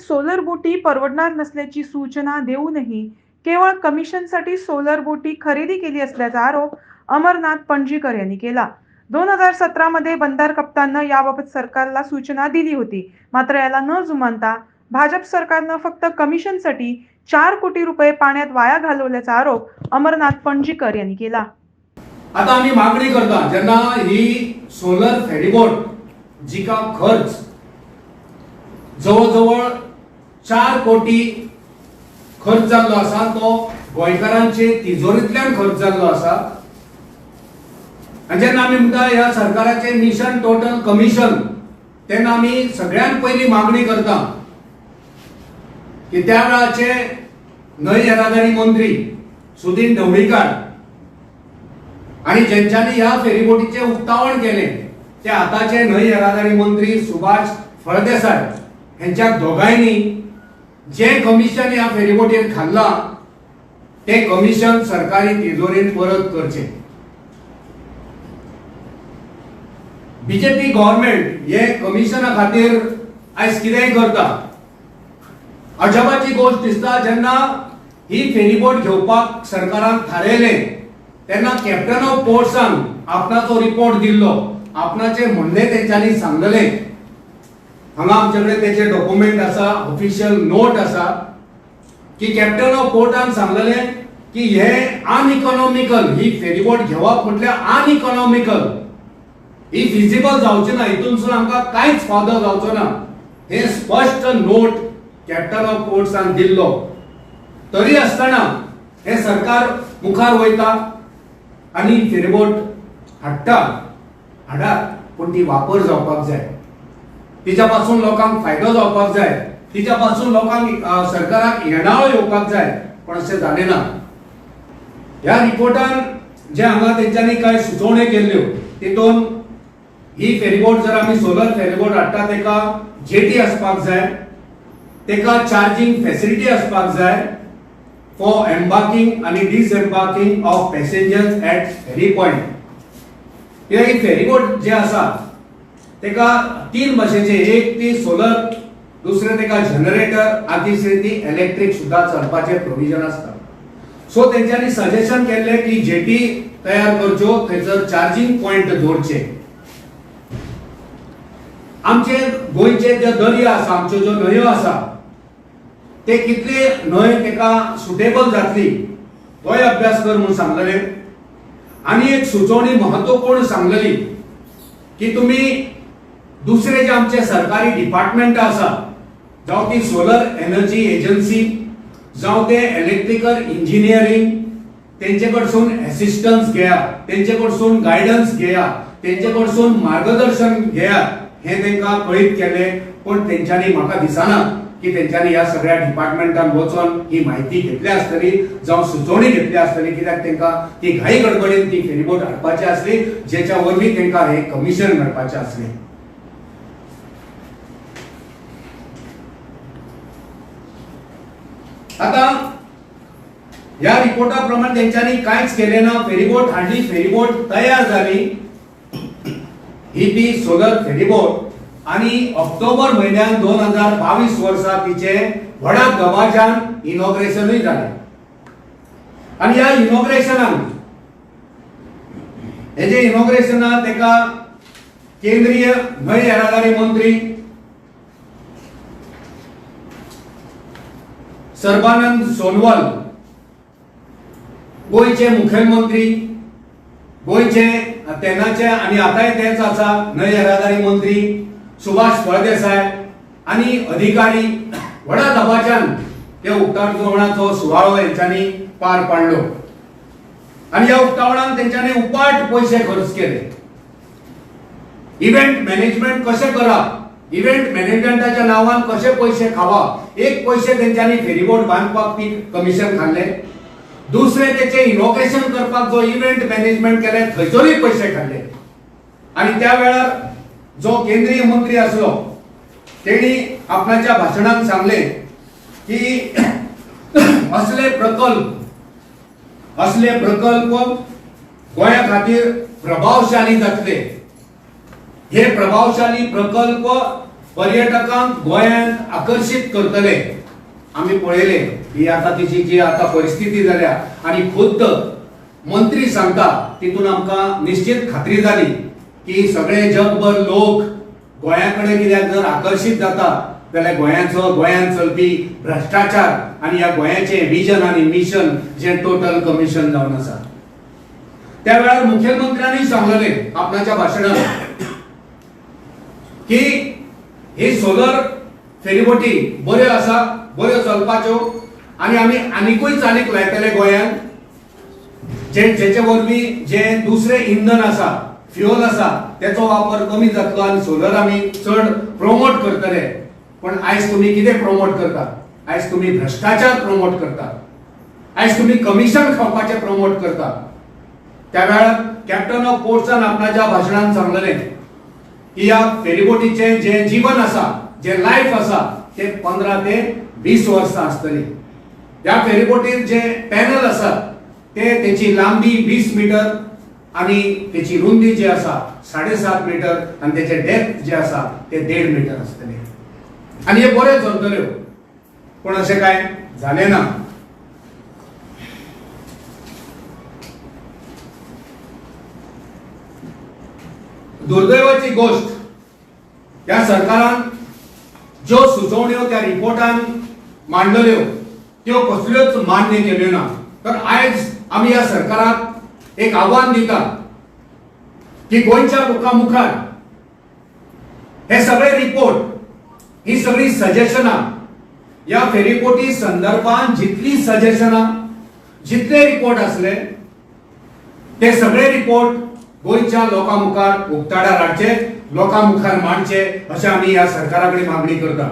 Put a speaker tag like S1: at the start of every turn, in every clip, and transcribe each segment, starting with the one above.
S1: Solar बोटी परवडणार नसल्याची सूचना देऊनही केवळ कमिशनसाठी सोलर बोटी खरेदी केली असल्याचा आरोप अमरनाथ पणजीकर यांनी केला. दोन हजार सतरामध्ये बंदार कप्ताननं याबाबत सरकारला सूचना दिली होती. मात्र याला न जुमानता भाजप सरकारनं फक्त कमिशनसाठी चार कोटी रुपये पाण्यात वाया घालवल्याचा आरोप अमरनाथ पणजीकर यांनी केला.
S2: आता आम्ही मागणी करता ज्यांना ही सोलर फेरीबोट जिका खर्च जवळजवळ चार कोटी खर्च जाल्लो आसा तो गोंयकारांचे तिजोरींतल्यान खर्च जाल्लो आसा आनी जेन्ना आमी म्हणटा ह्या सरकाराचे मिशन टोटल कमिशन तेन्ना आमी सगळ्यांत पयली मागणी करता की त्या वेळाचे न्हंय येरादारी मंत्री सुदीन ढवळीकार आणि ज्यांच्यानी ह्या फेरीबोटीचे उक्तावण केले ते आताचे न्हंय येरादारी मंत्री सुभाष फळदेसाय हेंच्या दोगांयनी जे कमिशन ह्या फेरीबोटीर खाल्ला ते कमिशन सरकारी तिजोरीत परत करचे. बीजेपी गव्हर्नमेंट हे कमिशना खातीर आयज कितेंय करता? अजबाची गोष्ट दिसता जेन्ना ही फेरीबोट घेवपाक सरकारान थारायलें तेन्ना कॅप्टन ऑफ पोर्ट्सान आपणाचो रिपोर्ट दिल्लो. आपणाचे म्हणणे तेंच्यांनी सांगलेले. हांगा आमचे कडेन डॉक्युमेंट आसा ऑफिशियल नोट आसा की कॅप्टन ऑफ कोर्टान सांगलेले की हे अनइकॉनॉमिकल ही फेरीबोट घेवप म्हटल्यार अनइकॉनॉमिकल ही फिजिबल जावची ना हितूनसून आमकां कांयच फायदो जावचो ना. हे स्पश्ट नोट कॅप्टन ऑफ कोर्ट्सान दिल्लो तरी आसतना हे सरकार मुखार वयता आनी फेरीबोट हाडटा हाडात पूण ती वापर जावपाक जाय. तिच्या पासून लोकांक फायदो जावपाक जाय. तिच्या पासून लोकांक सरकाराक येणावळ येवपाक जाय पण अशें जालें ना. ह्या रिपोर्टान जे हांगा तेंच्यांनी कांय सुचोवण्यो केल्ल्यो तितून ही फेरीबोट जर आमी सोलर फेरीबोट हाडटा तेका जेटी आसपाक जाय तेका चार्जिंग फॅसिलिटी असपाक जाय फॉर एम्बार्किंग आणि disembarking of passengers at ferry point. कित्याक ही फेरीबोट जे आसा तेका तीन भाशेचे एक ती सोलर दुसरे तेका जनरेटर आणि तिसरे ती इलेक्ट्रीक सुद्धा चलपाचे प्रोविजन आसता सो त्यांच्यानी सजेशन केले की जेटी तयार करच्यो थंयसर चार्जिंग पॉइंट दवरचे आमचे गोंयचे जे दर्या आसा आमच्यो ज्यो न्हंयो आसा ते कितले न्हंय तेका सुटेबल जातली तोय अभ्यास कर म्हणून सांगलेले. आनी एक सुचोवणी महत्त्वपूर्ण सांगलेली की तुमी दुसरे जे आमचे सरकारी डिपार्टमेंट आसा जावं ती सोलर एनर्जी एजन्सी जावं ते इलेक्ट्रिकल इंजिनियरिंग तेंचे कडसून असिस्टन्स घेया तेंचे कडसून गायडन्स घेया तेंचे कडसून मार्गदर्शन घेयात हे तेंका कळीत केले. पण तेंच्यांनी म्हाका दिसना की तेंच्यांनी ह्या सगळ्या डिपार्टमेंटान वचोन ही म्हायती घेतली आसतली जावं सुचोवणी घेतली आसतली कित्याक तेंका ती घाई गडबडीन ती फेरीबोट हाडपाची आसली जेच्या वरवीं तेंका हे कमिशन मेळपाचें आसलें आता या रिपोर्टाप्रमाणे त्यांच्यानी कांयच केले ना फेरीबोट हाडली फेरीबोट तयार झाली. ही ती सोलर फेरीबोट. आणि ऑक्टोबर महिन्यात दोन हजार बावीस वर्सा तिचे व्हडा दबाज्यान इनॉग्रेशनूय जाले आणि या इनॉग्रेशनाक हेजे इनॉग्रेशनाक तेका केंद्रीय न्हय येरादारी मंत्री सर्बानंद सोनवाल गोयचे मुखेलमंत्री गोयचे तेन्नाचे आणि आतांय तेच आसा न्हय येरादारी मंत्री सुभाष फळदेसाय आणि अधिकारी व्हडा दबाच्यान त्या उक्तावण जेवणाचो सुवाळो हेंच्यांनी पार पाडलो. आणि ह्या उक्तावणान तेंच्यांनी उपाट पयशे खर्च केले. इव्हेंट मॅनेजमेंट कशें करप इव्हेंट मॅनेजमेंटाच्या नांवान कशे पयशे खावप एक पयशे तेंच्यांनी फेरीबोट बांदपाक ती कमिशन खाल्ले. दुसरे त्याचे इनॉग्रेशन करपाक जो इव्हेंट मॅनेजमेंट केले थंयसरूय पयशे खाल्ले. आणि त्या वेळार जो केंद्रीय मंत्री आसलो तेणी आपणाच्या भाषणात सांगले की असले प्रकल्प असले प्रकल्प गोंया खातीर प्रभावशाली जातले हे प्रभावशाली प्रकल्प पर्यटकांक गोंयांत आकर्षित करतले. आम्ही पळयले ही आता तिची जी आता परिस्थिती जाल्या आणि खुद्द मंत्री सांगता तितून आमकां निश्चित खात्री जाली की सगळे जगभर लोक गोंया कडेन कित्याक जर आकर्षित जाता जाल्यार गोंयाचो गोंयांत चलपी भ्रश्टाचार आनी ह्या गोंयाचें विजन आनी मिशन जें टोटल कमिशन जावन आसा त्या वेळार मुख्यमंत्र्यांनी सांगलेले आपणाच्या भाशणांत की ही सोलर फेरीबोटी बऱ्यो आसा बऱ्यो चलपाच्यो. आनी आमी आनिकूय चालीक लायतले गोंयांत जे जेचे वरवीं जे दुसरें इंधन आसा फ्युअल आसा तेचो वापर कमी जातलो आनी सोलर आमी चड प्रमोट करतले. पण आयज तुमी कितें प्रमोट करता? आयज तुमी भ्रश्टाचार प्रमोट करता. आयज तुमी कमिशन खावपाचें प्रमोट करता. त्या वेळार कॅप्टन ऑफ पोर्ट्सान आपणाच्या भाशणान सांगलेलें. की ह्या फेरीबोटीचे जे जीवन आसा जे लायफ आसा ते पंदरा ते वीस वर्सां आसतली ह्या फेरीबोटीर जे पॅनल आसा ते तेची लांबी वीस मीटर आणि तेची रुंदी जी आसा साडेसात मीटर आणि तेचे डेप्थ जे आसा ते देड मीटर आसतले आणि हे बरे चलतल्यो हो. पण अशें काय झाले ना दुर्दैवाची गोष्ट त्या सरकारान ज्यो सुचोवण्यो त्या रिपोर्टान मांडल्यो त्यो कसल्योच मान्य केल्यो ना. तर आयज आमी ह्या सरकाराक एक आव्हान दिता की गोंयच्या लोकां मुखार हे सगळे रिपोर्ट ही सगळी सजेशनां या फेरीपोटी संदर्भात जितली सजेशनां जितले रिपोर्ट असले ते सगळे रिपोर्ट गोंयच्या लोकां मुखार उक्ताडार हाडचे लोकां मुखार मांडचे अशें आमी ह्या सरकारा कडेन मागणी करता.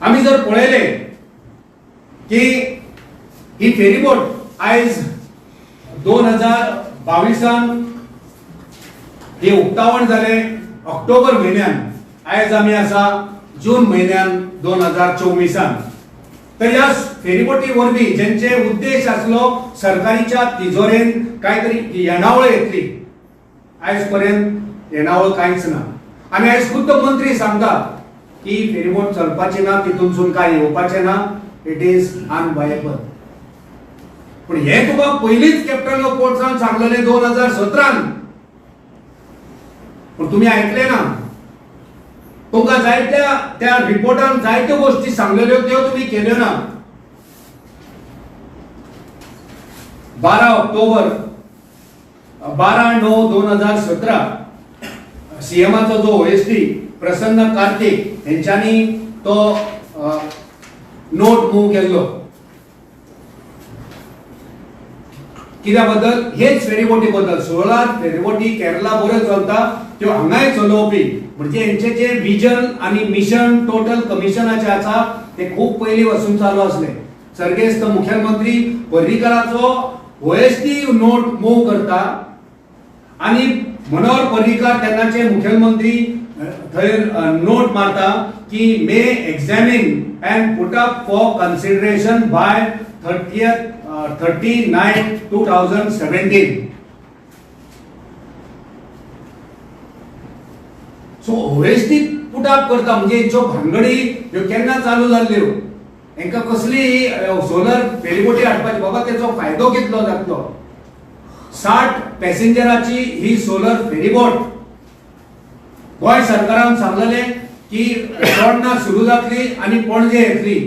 S2: आमी जर पळयले की ही फेरीबोट आयज दोन हजार बावीसान हे उक्तावण जाले ऑक्टोबर म्हयन्यान आयज आमी आसा जून म्हयन्यान दोन हजार चोवीसान. तर ह्या फेरीबोटी वरवीं ज्यांचे उद्देश आसलो सरकारीच्या तिजोरेन कांय तरी येणावळ येतली आयज पर्यंत येणावळ कांयच ना आनी आयज खुद्द मंत्री सांगता की फेरीबोट चलपाची ना तितूनसून काय येवपाचें ना इट इज अनबायबल पूण हे तुका पयलींच कॅप्टन ऑफ पोर्ट्सान सांगलेले दोन हजार सतरान. पूण तुमी ऐकले ना तुमकां जायत्या त्या रिपोर्टान जायत्यो गोष्टी सांगलेल्यो त्यो तुमी केल्यो ना. बारा ऑक्टोबर बारा णव दोन हजार सतरा सीएमाचो जो ओएसडी प्रसन्न कार्तिक हेंच्यांनी तो नोट मूव केल्लो कित्या बद्दल हेच फेरीबोटी बद्दल सोळा फेरीबोटी केरला बऱ्यो चलता. त्यो हांगाय चलोवपी. म्हणजे हेंचे जे विजन आणि मिशन टोटल कमिशनाचे आसा ते खूप पयलीं वचून चालू असले सर्गेस्त मुख्यमंत्री पर्रीकराचो ओएसडी नोट मूव करता. आणि मनोहर पर्रीकर तेन्नाचे मुखेलमंत्री थंय नोट मारता की may examine and put up for consideration by thirty thirty nine two thousand seventeen so OSD put up करता म्हणजे ज्यो भानगडी ह्यो केन्ना चालू जाल्ल्यो? हांकां कसली सोलर फेरीबोटी हाडपाची बाबा तेचो फायदो कितलो जातलो? साठ पॅसेंजराची ही सोलर फेरीबोट गोंय सरकारान सांगलेलें की चोडणा सुरू जातली आनी पणजे येतली.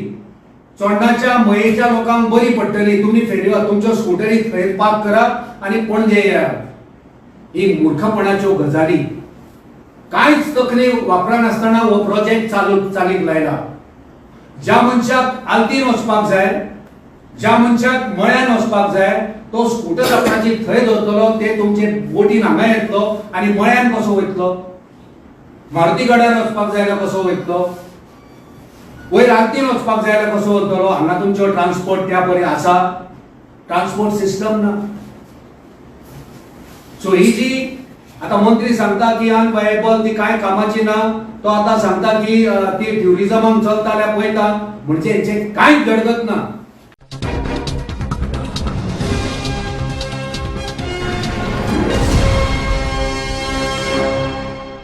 S2: चोडणाच्या मयेच्या लोकांक बरी पडटली. तुमी फेरी तुमच्यो स्कुटरी थंय पार्क करा आनी पणजे या. ही मूर्खपणाच्यो गजाली. कांयच तकली वापरनासतना हो प्रोजेक्ट चालू चालीक लायला ज्या मनशाक आल्तीन वचपाक जाय ज्या मनशाक मळ्यान वचपाक जाय तो स्कूटर आपणाची थंय दवरतलो ते तुमचे बोटीन हांगा येतलो आनी मळ्यान कसो वयतलो. मारुती गड्यार वचपाक जाय जाल्यार कसो वयतलो. वयर आल्तीन वचपाक जाय जाल्यार कसो वतलो हांगा तुमचो ट्रान्सपोर्ट त्या परी आसा. ट्रान्सपोर्ट सिस्टम ना. सो ही जी आता मंत्री सांगता की अनवायबल ती काय कामाची ना? तो आता सांगता की ती ट्युरिझमाक चलता जाल्यार पळयता म्हणजे हेचे कांयच घडगत ना.